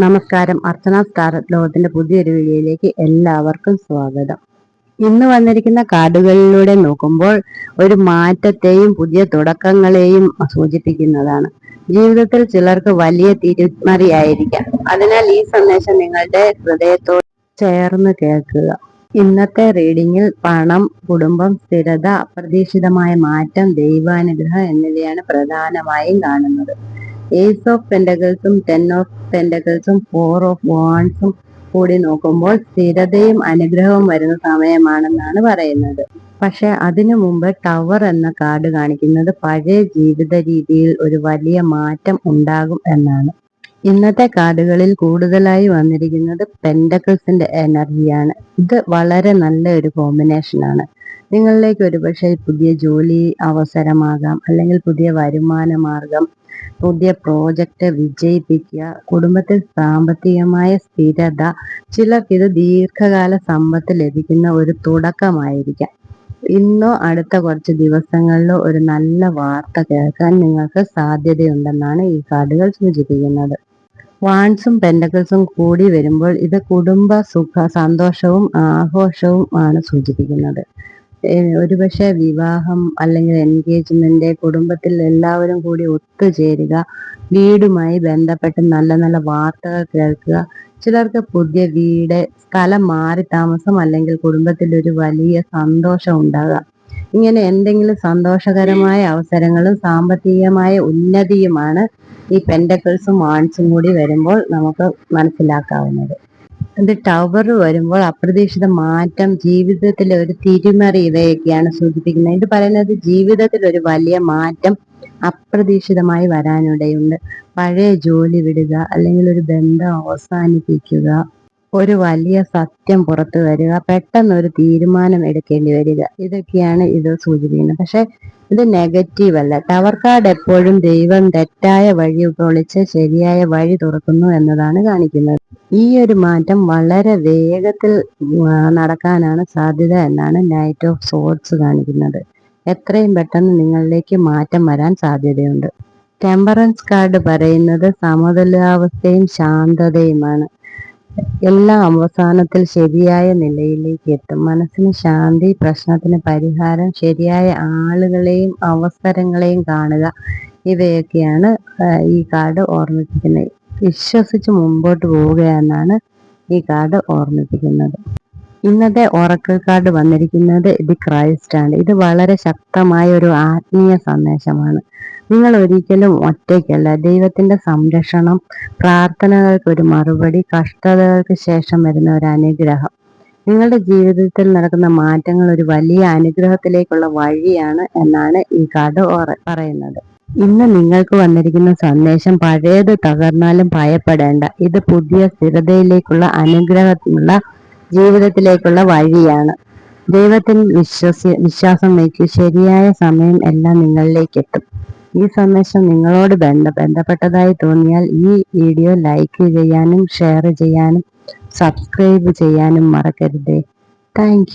നമസ്കാരം. അർച്ചന സ്റ്റാർ ലോകത്തിന്റെ പുതിയൊരു വീഡിയോയിലേക്ക് എല്ലാവർക്കും സ്വാഗതം. ഇന്ന് വന്നിരിക്കുന്ന കാർഡുകളിലൂടെ നോക്കുമ്പോൾ ഒരു മാറ്റത്തെയും പുതിയ തുടക്കങ്ങളെയും സൂചിപ്പിക്കുന്നതാണ്. ജീവിതത്തിൽ ചിലർക്ക് വലിയ തിരിമറിയായിരിക്കാം. അതിനാൽ ഈ സന്ദേശം നിങ്ങളുടെ ഹൃദയത്തോട് ചേർന്ന് കേൾക്കുക. ഇന്നത്തെ റീഡിങ്ങിൽ പണം കുടുംബം സ്ഥിരത അപ്രതീക്ഷിതമായ മാറ്റം ദൈവാനുഗ്രഹം എന്നിവയാണ് പ്രധാനമായും കാണുന്നത്. ഏസ് ഓഫ് പെൻഡകൾസും ടെൻ ഓഫ് പെൻഡകൾസും ഫോർ ഓഫ് വാൺസും കൂടി നോക്കുമ്പോൾ സ്ഥിരതയും അനുഗ്രഹവും വരുന്ന സമയമാണെന്നാണ് പറയുന്നത്. പക്ഷെ അതിനു മുമ്പ് ടവർ എന്ന കാർഡ് കാണിക്കുന്നത് പഴയ ജീവിത രീതിയിൽ ഒരു വലിയ മാറ്റം ഉണ്ടാകും എന്നാണ്. ഇന്നത്തെ കാർഡുകളിൽ കൂടുതലായി വന്നിരിക്കുന്നത് പെൻഡക്കിൾസിന്റെ എനർജിയാണ് ഇത് വളരെ നല്ല ഒരു കോമ്പിനേഷൻ ആണ്. നിങ്ങളിലേക്ക് ഒരുപക്ഷെ പുതിയ ജോലി അവസരമാകാം അല്ലെങ്കിൽ പുതിയ വരുമാന മാർഗം പുതിയ പ്രോജക്റ്റ് വിജയിപ്പിക്കുക കുടുംബത്തിൽ സാമ്പത്തികമായ സ്ഥിരത ചിലർക്ക് ഇത് ദീർഘകാല സമ്പത്ത് ലഭിക്കുന്ന ഒരു തുടക്കമായിരിക്കാം. ഇന്നോ അടുത്ത കുറച്ച് ദിവസങ്ങളിലോ ഒരു നല്ല വാർത്ത കേൾക്കാൻ നിങ്ങൾക്ക് സാധ്യതയുണ്ടെന്നാണ് ഈ കാർഡുകൾ സൂചിപ്പിക്കുന്നത്. വാൺസും പെൻഡക്കിൾസും കൂടി വരുമ്പോൾ ഇത് കുടുംബ സുഖ സന്തോഷവും ആഘോഷവും ആണ് സൂചിപ്പിക്കുന്നത്. ഒരുപക്ഷെ വിവാഹം അല്ലെങ്കിൽ എൻഗേജ്മെന്റ് കുടുംബത്തിൽ എല്ലാവരും കൂടി ഒത്തുചേരുക വീടുമായി ബന്ധപ്പെട്ട് നല്ല നല്ല വാർത്തകൾ കേൾക്കുക ചിലർക്ക് പുതിയ വീട് സ്ഥലം മാറി താമസം അല്ലെങ്കിൽ കുടുംബത്തിൽ ഒരു വലിയ സന്തോഷം ഉണ്ടാകുക. ഇങ്ങനെ എന്തെങ്കിലും സന്തോഷകരമായ അവസരങ്ങളും സാമ്പത്തികമായ ഉന്നതിയുമാണ് ഈ പെൻഡക്കിൾസും ആൺസും കൂടി വരുമ്പോൾ നമുക്ക് മനസ്സിലാക്കാവുന്നത്. ഇത് ടവർ വരുമ്പോൾ അപ്രതീക്ഷിത മാറ്റം ജീവിതത്തിൽ ഒരു തിരിമറി ഇവയൊക്കെയാണ് സൂചിപ്പിക്കുന്നത്. ഇത് പറയുന്നത് ജീവിതത്തിൽ ഒരു വലിയ മാറ്റം അപ്രതീക്ഷിതമായി വരാനിടയുണ്ട്. പഴയ ജോലി വിടുക അല്ലെങ്കിൽ ഒരു ബന്ധം അവസാനിപ്പിക്കുക ഒരു വലിയ സത്യം പുറത്തു വരിക പെട്ടെന്ന് ഒരു തീരുമാനം എടുക്കേണ്ടി വരിക ഇതൊക്കെയാണ് ഇത് സൂചിപ്പിക്കുന്നത്. പക്ഷെ ഇത് നെഗറ്റീവ് അല്ല. ടവർ കാർഡ് എപ്പോഴും ദൈവം തെറ്റായ വഴി പൊളിച്ച് ശരിയായ വഴി തുറക്കുന്നു എന്നതാണ് കാണിക്കുന്നത്. ഈ ഒരു മാറ്റം വളരെ വേഗത്തിൽ നടക്കാനാണ് സാധ്യത എന്നാണ് നൈറ്റ് ഓഫ് സോർട്സ് കാണിക്കുന്നത്. എത്രയും പെട്ടെന്ന് നിങ്ങളിലേക്ക് മാറ്റം വരാൻ സാധ്യതയുണ്ട്. ടെമ്പറൻസ് കാർഡ് പറയുന്നത് സമതുലാവസ്ഥയും ശാന്തതയുമാണ്. എല്ലാ അവസാനത്തിൽ ശരിയായ നിലയിലേക്ക് എത്തും. മനസ്സിന് ശാന്തി പ്രശ്നത്തിന് പരിഹാരം ശരിയായ ആളുകളെയും അവസരങ്ങളെയും കാണുക. ഇവയൊക്കെയാണ് ഈ കാർഡ് ഓർമ്മിപ്പിക്കുന്നത്. വിശ്വസിച്ച് മുമ്പോട്ട് പോവുക എന്നാണ് ഈ കാർഡ് ഓർമ്മിപ്പിക്കുന്നത്. ഇന്നത്തെ ഓറക്കിൾ കാർഡ് വന്നിരിക്കുന്നത് ദി ക്രൈസ്റ്റ് ആണ് ഇത് വളരെ ശക്തമായ ഒരു ആത്മീയ സന്ദേശമാണ്. നിങ്ങൾ ഒരിക്കലും ഒറ്റയ്ക്കല്ല. ദൈവത്തിന്റെ സംരക്ഷണം പ്രാർത്ഥനകൾക്ക് ഒരു മറുപടി കഷ്ടതകൾക്ക് ശേഷം വരുന്ന ഒരു അനുഗ്രഹം. നിങ്ങളുടെ ജീവിതത്തിൽ നടക്കുന്ന മാറ്റങ്ങൾ ഒരു വലിയ അനുഗ്രഹത്തിലേക്കുള്ള വഴിയാണ് എന്നാണ് ഈ കാർഡ് പറയുന്നത്. ഇന്ന് നിങ്ങൾക്ക് വന്നിരിക്കുന്ന സന്ദേശം പഴയത് തകർന്നാലും ഭയപ്പെടേണ്ട. ഇത് പുതിയ സ്ഥിരതയിലേക്കുള്ള അനുഗ്രഹത്തിനുള്ള ജീവിതത്തിലേക്കുള്ള വഴിയാണ്. ദൈവത്തിൽ വിശ്വസി വിശ്വാസം വയ്ക്കൂ. ശരിയായ സമയം എല്ലാം നിങ്ങളിലേക്ക് എത്തും ഈ സന്ദേശം നിങ്ങളോട് ബന്ധ ബന്ധപ്പെട്ടതായി തോന്നിയാൽ ഈ വീഡിയോ ലൈക്ക് ചെയ്യാനും ഷെയർ ചെയ്യാനും സബ്സ്ക്രൈബ് ചെയ്യാനും മറക്കരുത്. താങ്ക്